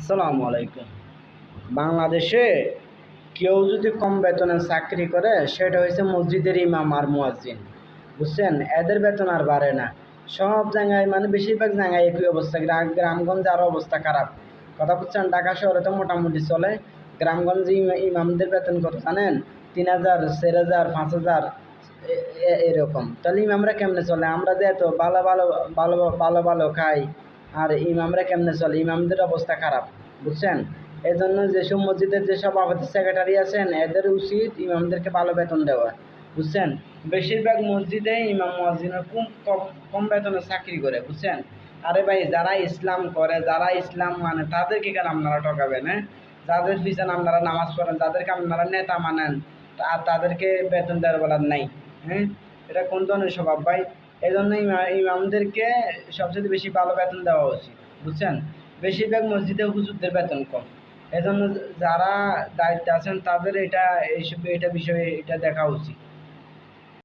আসসালামু আলাইকুম। বাংলাদেশে কেউ যদি কম বেতনে চাকরি করে, সেটা হয়েছে মসজিদের ইমাম আর মুয়াজ্জিন। বুঝছেন? এদের বেতন আর বাড়ে না। সব জায়গায় মানে বেশিরভাগ জায়গায় একই অবস্থা। গ্রা- গ্রামগঞ্জে আরও অবস্থা খারাপ। কথা বুঝছেন? ঢাকা শহরে তো মোটামুটি চলে। গ্রামগঞ্জে ইমা- ইমামদের বেতন কত জানেন? তিন হাজার, চার হাজার, পাঁচ হাজার এরকম। তাহলে ইমামরা কেমনে চলে? আমরা যে এত ভালো ভালো ভালো ভালো ভালো খাই আর ইমামরা কেমনে চলে? ইমামদের অবস্থা খারাপ, বুঝছেন? এই জন্য যেসব মসজিদের যে সভাপতি সেক্রেটারি আছেন, এদের উচিত ইমামদেরকে ভালো বেতন দেওয়া, বুঝছেন? বেশিরভাগ মসজিদে ইমাম মসজিদের কম কম কম বেতনে চাকরি করে, বুঝছেন? আরে ভাই, যারা ইসলাম করে, যারা ইসলাম মানে তাদেরকে কেন আপনারা ঠকাবেন হ্যাঁ? যাদের পিছনে আপনারা নামাজ পড়েন, যাদেরকে আপনারা নেতা মানেন আর তাদেরকে বেতন দেওয়ার বলার নাই হ্যাঁ? এটা কোন ধরনের স্বভাব ভাই? এই জন্য ইমা- ইমামদেরকে সবচেয়ে বেশি ভালো বেতন দেওয়া উচিত, বুঝছেন? বেশিরভাগ মসজিদে হুজুরদের বেতন কম। এই জন্য যারা দায়িত্বে আছেন তাদের এটা এইসব এটা বিষয়ে এটা দেখা উচিত।